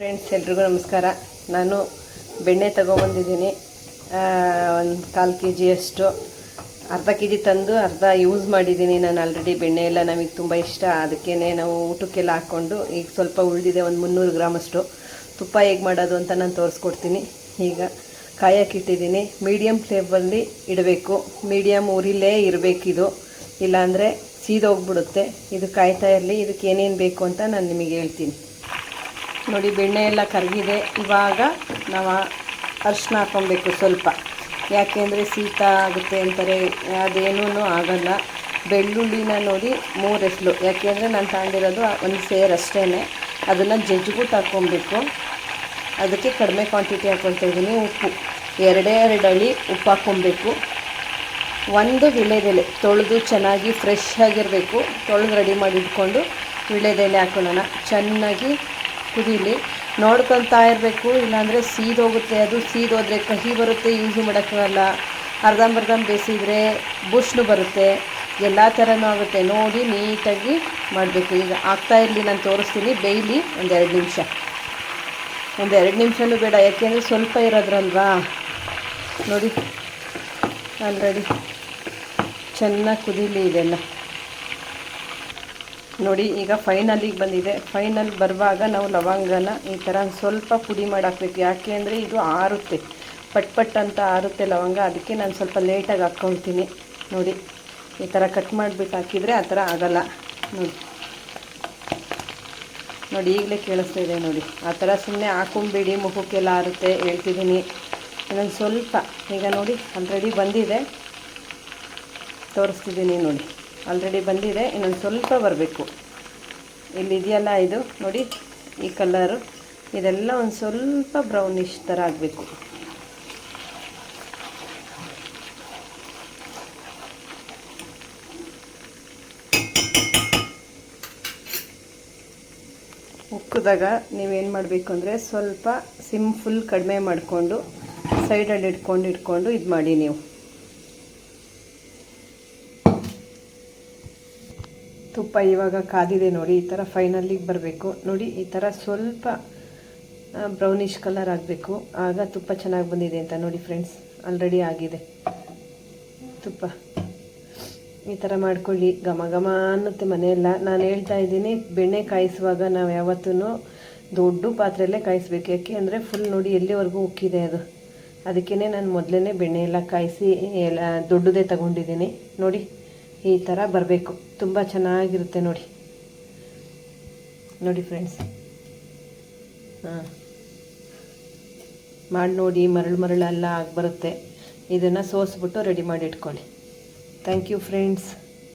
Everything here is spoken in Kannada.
ಫ್ರೆಂಡ್ಸ್ ಎಲ್ರಿಗೂ ನಮಸ್ಕಾರ. ನಾನು ಬೆಣ್ಣೆ ತಗೊಬಂದಿದ್ದೀನಿ. ಒಂದು ಕಾಲು ಕೆ ಜಿಯಷ್ಟು ಅರ್ಧ ಕೆ ಜಿ ತಂದು ಅರ್ಧ ಯೂಸ್ ಮಾಡಿದ್ದೀನಿ ನಾನು ಆಲ್ರೆಡಿ ಬೆಣ್ಣೆ ಎಲ್ಲ ನಮಗೆ ತುಂಬ ಇಷ್ಟ. ಅದಕ್ಕೇ ನಾವು ಊಟಕ್ಕೆಲ್ಲ ಹಾಕ್ಕೊಂಡು ಈಗ ಸ್ವಲ್ಪ ಉಳಿದಿದೆ ಒಂದು ಮುನ್ನೂರು ಗ್ರಾಮಷ್ಟು ತುಪ್ಪ ಹೇಗೆ ಮಾಡೋದು ಅಂತ ನಾನು ತೋರಿಸ್ಕೊಡ್ತೀನಿ. ಈಗ ಕಾಯಕ್ಕಿಟ್ಟಿದ್ದೀನಿ ಮೀಡಿಯಮ್ ಫ್ಲೇಮಲ್ಲಿ ಇಡಬೇಕು. ಮೀಡಿಯಮ್ ಉರಿಲೇ ಇರಬೇಕಿದು ಇಲ್ಲಾಂದರೆ ಸೀದೋಗ್ಬಿಡುತ್ತೆ. ಇದು ಕಾಯ್ತಾ ಇರಲಿ. ಇದಕ್ಕೆ ಏನೇನು ಬೇಕು ಅಂತ ನಾನು ನಿಮಗೆ ಹೇಳ್ತೀನಿ. ನೋಡಿ, ಬೆಣ್ಣೆ ಎಲ್ಲ ಕರಗಿದೆ. ಇವಾಗ ನಾವು ಅರ್ಶಿನ ಹಾಕ್ಕೊಬೇಕು ಸ್ವಲ್ಪ. ಯಾಕೆಂದರೆ ಶೀತ ಆಗುತ್ತೆ ಅಂತಾರೆ. ಅದೇನೂ ಆಗಲ್ಲ. ಬೆಳ್ಳುಳ್ಳಿನ ನೋಡಿ ಮೂರು ಎಸ್ಲು ಯಾಕೆಂದರೆ ನಾನು ತಗೊಂಡಿರೋದು ಒಂದು ಸೇರ್ ಅಷ್ಟೇ ಅದನ್ನು ಜಜ್ಜಿಬಿಟ್ಟು ಹಾಕ್ಕೊಬೇಕು. ಅದಕ್ಕೆ ಕಡಿಮೆ ಕ್ವಾಂಟಿಟಿ ಹಾಕ್ಕೊಳ್ತಾ ಇದ್ದೀನಿ. ಉಪ್ಪು. ಎರಡೇ ಎರಡು ಅಳಿ ಉಪ್ಪು ಹಾಕ್ಕೊಬೇಕು. ಒಂದು ವಿಳೆದೆಲೆ ತೊಳೆದು ಚೆನ್ನಾಗಿ ಫ್ರೆಶ್ ಆಗಿರಬೇಕು. ತೊಳೆದು ರೆಡಿ ಮಾಡಿ ಇಟ್ಕೊಂಡು ವಿಳೆದೆಲೆ ಹಾಕೊಳ್ಳೋಣ. ಚೆನ್ನಾಗಿ ಕುದೀಲಿ ನೋಡ್ಕೊತಾ ಇರಬೇಕು, ಇಲ್ಲಾಂದರೆ ಸೀದೋಗುತ್ತೆ ಅದು. ಸೀದೋದ್ರೆ ಕಹಿ ಬರುತ್ತೆ, ಯೂಸು ಮಾಡೋಕ್ಕಾಗಲ್ಲ ಅರ್ಧಂಬರ್ಧಂ ಬೇಯಿಸಿದರೆ ಬುಷ್ನು ಬರುತ್ತೆ. ಎಲ್ಲ ಥರನೂ ಆಗುತ್ತೆ. ನೋಡಿ, ನೀಟಾಗಿ ಮಾಡಬೇಕು. ಈಗ ಆಗ್ತಾ ಇರಲಿ, ನಾನು ತೋರಿಸ್ತೀನಿ. ಬೇಯಲಿ ಒಂದೆರಡು ನಿಮಿಷ. ಒಂದೆರಡು ನಿಮಿಷನೂ ಬೇಡ. ಯಾಕೆಂದರೆ ಸ್ವಲ್ಪ ಇರೋದ್ರಲ್ವಾ? ನೋಡಿ ಆಲ್ರೆಡಿ ಚೆನ್ನಾಗಿ ಕುದೀಲಿ ಇದೆಲ್ಲ. ನೋಡಿ, ಈಗ ಫೈನಲಿಗೆ ಬಂದಿದೆ. ಫೈನಲ್ ಬರುವಾಗ ನಾವು ಲವಂಗನ ಈ ಥರ ಸ್ವಲ್ಪ ಪುಡಿ ಮಾಡಿ ಹಾಕ್ಬೇಕು ಯಾಕೆ ಅಂದರೆ ಇದು ಆರುತ್ತೆ. ಪಟ್ ಪಟ್ ಅಂತ ಆರುತ್ತೆ ಲವಂಗ. ಅದಕ್ಕೆ ನಾನು ಸ್ವಲ್ಪ ಲೇಟಾಗಿ ಹಾಕ್ಕೊಳ್ತೀನಿ. ನೋಡಿ, ಈ ಥರ ಕಟ್ ಮಾಡಿಬಿಟ್ಟು ಹಾಕಿದರೆ ಆ ಥರ ಆಗಲ್ಲ. ನೋಡಿ. ನೋಡಿ, ಈಗಲೇ ಕೇಳಿಸ್ತಾ ಇದೆ ನೋಡಿ. ಆ ಥರ ಸುಮ್ಮನೆ ಹಾಕೊಂಬೇಡಿ, ಮುಖಕ್ಕೆಲ್ಲ ಆರುತ್ತೆ ಹೇಳ್ತಿದ್ದೀನಿ. ಇನ್ನೊಂದು ಸ್ವಲ್ಪ. ಈಗ ನೋಡಿ ಆಲ್ರೆಡಿ ಬಂದಿದೆ. ತೋರಿಸ್ತಿದ್ದೀನಿ ನೋಡಿ. ಆಲ್ರೆಡಿ ಬಂದಿದೆ, ಇನ್ನೊಂದು ಸ್ವಲ್ಪ ಬರಬೇಕು. ಇಲ್ಲಿ ಇದೆಯಲ್ಲ ಇದು? ನೋಡಿ, ಈ ಕಲರು ಇದೆಲ್ಲ ಒಂದು ಸ್ವಲ್ಪ ಬ್ರೌನಿಶ್ ಥರ ಆಗಬೇಕು. ಉಕ್ಕಿದಾಗ ನೀವೇನು ಮಾಡಬೇಕು ಅಂದರೆ ಸ್ವಲ್ಪ ಸಿಮ್ ಫುಲ್ ಕಡಿಮೆ ಮಾಡಿಕೊಂಡು ಸೈಡಲ್ಲಿ ಇಟ್ಕೊಂಡು ಇಟ್ಕೊಂಡು ಇದು ಮಾಡಿ ನೀವು. ತುಪ್ಪ ಇವಾಗ ಕಾದಿದೆ ನೋಡಿ, ಈ ಥರ ಫೈನಲ್ಲಿಗೆ ಬರಬೇಕು. ನೋಡಿ, ಈ ಥರ ಸ್ವಲ್ಪ ಬ್ರೌನಿಷ್ ಕಲರ್ ಆಗಬೇಕು. ಆಗ ತುಪ್ಪ ಚೆನ್ನಾಗಿ ಬಂದಿದೆ ಅಂತ ನೋಡಿ ಫ್ರೆಂಡ್ಸ್ ಆಲ್ರೆಡಿ ಆಗಿದೆ. ತುಪ್ಪ. ಈ ಥರ ಮಾಡ್ಕೊಳ್ಳಿ. ಘಮ ಘಮ ಅನ್ನುತ್ತೆ ಮನೆಯೆಲ್ಲ. ನಾನು ಹೇಳ್ತಾ ಇದ್ದೀನಿ, ಬೆಣ್ಣೆ ಕಾಯಿಸುವಾಗ ನಾವು ಯಾವತ್ತೂ ದೊಡ್ಡ ಪಾತ್ರೆಯಲ್ಲೇ ಕಾಯಿಸ್ಬೇಕು. ಯಾಕೆ ಅಂದರೆ ಫುಲ್ ನೋಡಿ ಎಲ್ಲಿವರೆಗೂ ಉಕ್ಕಿದೆ ಅದು. ಅದಕ್ಕೇ ನಾನು ಮೊದಲೇ ಬೆಣ್ಣೆ ಎಲ್ಲ ಕಾಯಿಸಿ, ಎಲ್ಲ ದೊಡ್ಡದೇ ತಗೊಂಡಿದ್ದೀನಿ. ನೋಡಿ. ಈ ಥರ ಬರಬೇಕು. ತುಂಬ ಚೆನ್ನಾಗಿರುತ್ತೆ ನೋಡಿ. ನೋಡಿ ಫ್ರೆಂಡ್ಸ್ ಹಾಂ. ಮಾಡಿ ನೋಡಿ, ಮರಳು ಮರಳೆಲ್ಲ ಆಗಿ ಬರುತ್ತೆ ಇದನ್ನು ಸೋಸ್ಬಿಟ್ಟು ರೆಡಿ ಮಾಡಿ ಇಟ್ಕೊಳ್ಳಿ. Thank you friends